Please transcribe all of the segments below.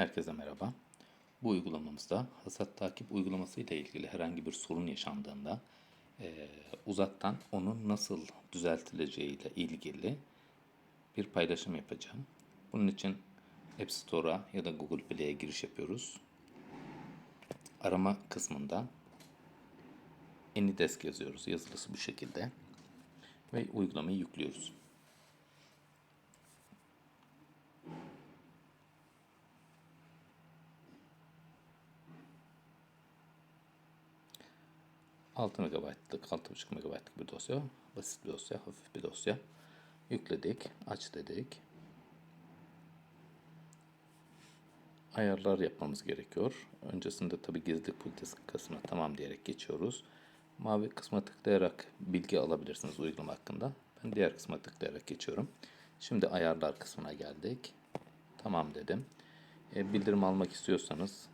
Herkese merhaba. Bu uygulamamızda hasat takip uygulaması ile ilgili herhangi bir sorun yaşandığında eee, uzaktan onun nasıl düzeltileceği ile ilgili bir paylaşım yapacağım. Bunun için App Store'a ya da Google Play'e giriş yapıyoruz. Arama kısmında AnyDesk yazıyoruz. Yazılısı bu şekilde. Ve uygulamayı yüklüyoruz. Altı MB'lık, 6.5 MB'lık bir dosya. Basit bir dosya, hafif bir dosya. Yükledik, aç dedik. Ayarlar yapmamız gerekiyor. Öncesinde tabi gizlilik politikası kısmına tamam diyerek geçiyoruz. Mavi kısma tıklayarak bilgi alabilirsiniz uygulama hakkında. Ben diğer kısma tıklayarak geçiyorum. Şimdi ayarlar kısmına geldik. Tamam dedim. E, bildirim almak istiyorsanız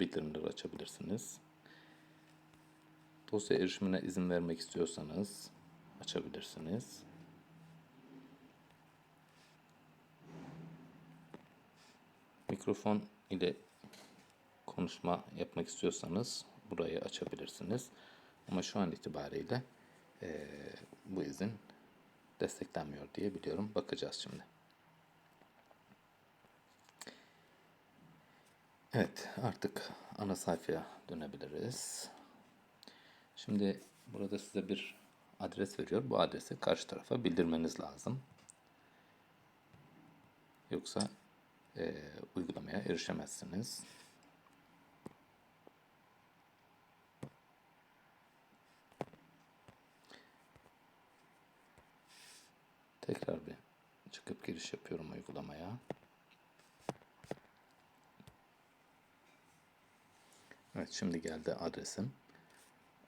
bildirimleri açabilirsiniz. Dosya erişimine izin vermek istiyorsanız açabilirsiniz. Mikrofon ile konuşma yapmak istiyorsanız burayı açabilirsiniz. Ama şu an itibariyle eee, bu izin desteklenmiyor diye biliyorum. Bakacağız şimdi. Evet, artık ana sayfaya dönebiliriz. Şimdi burada size bir adres veriyor. Bu adresi karşı tarafa bildirmeniz lazım. Yoksa eee, uygulamaya erişemezsiniz. Tekrar bir çıkıp giriş yapıyorum uygulamaya. Evet şimdi geldi adresim.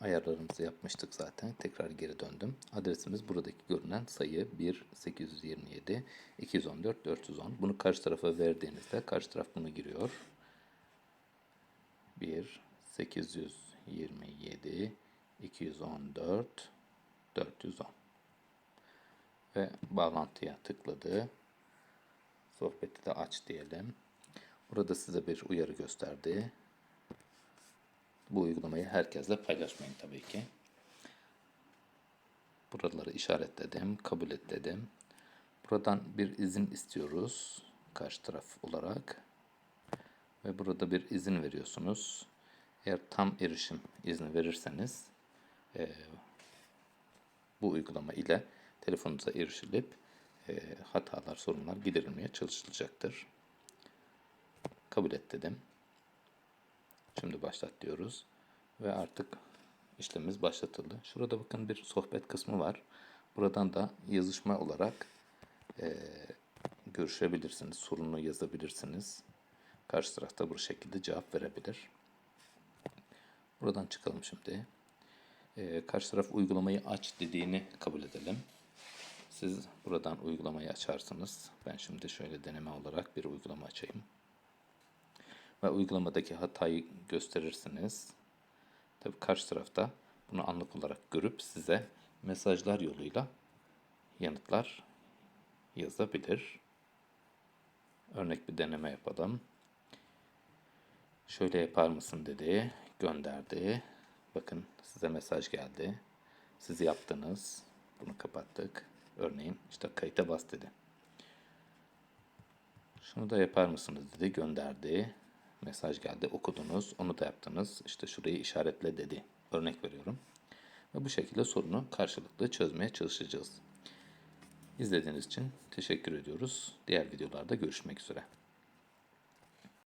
Ayarlarımızı yapmıştık zaten. Tekrar geri döndüm. Adresimiz buradaki görünen sayı 1 827 214 410. Bunu karşı tarafa verdiğinizde karşı taraf bunu giriyor. 1 827 214 410 ve bağlantıya tıkladı. Sohbeti de aç diyelim. Burada size bir uyarı gösterdi. Bu uygulamayı herkesle paylaşmayın tabii ki. Buraları işaretledim, kabul et dedim. Buradan bir izin istiyoruz karşı taraf olarak. Ve burada bir izin veriyorsunuz. Eğer tam erişim izni verirseniz eee, bu uygulama ile telefonunuza erişilip eee, hatalar, sorunlar giderilmeye çalışılacaktır. Kabul et dedim. Şimdi başlat diyoruz. Ve artık işlemimiz başlatıldı. Şurada bakın bir sohbet kısmı var. Buradan da yazışma olarak eee, görüşebilirsiniz. Sorunu yazabilirsiniz. Karşı tarafta bu şekilde cevap verebilir. Buradan çıkalım şimdi. Eee, karşı taraf uygulamayı aç dediğini kabul edelim. Siz buradan uygulamayı açarsınız. Ben şimdi şöyle deneme olarak bir uygulama açayım ve uygulamadaki hatayı gösterirsiniz. Tabii karşı tarafta bunu anlık olarak görüp size mesajlar yoluyla yanıtlar yazabilir. Örnek bir deneme yapalım. Şöyle yapar mısın dedi, gönderdi. Bakın size mesaj geldi. Siz yaptınız. Bunu kapattık. Örneğin işte kayıta bas dedi. Şunu da yapar mısınız dedi, gönderdi mesaj geldi. Okudunuz, onu da yaptınız. İşte şurayı işaretle dedi. Örnek veriyorum. Ve bu şekilde sorunu karşılıklı çözmeye çalışacağız. İzlediğiniz için teşekkür ediyoruz. Diğer videolarda görüşmek üzere.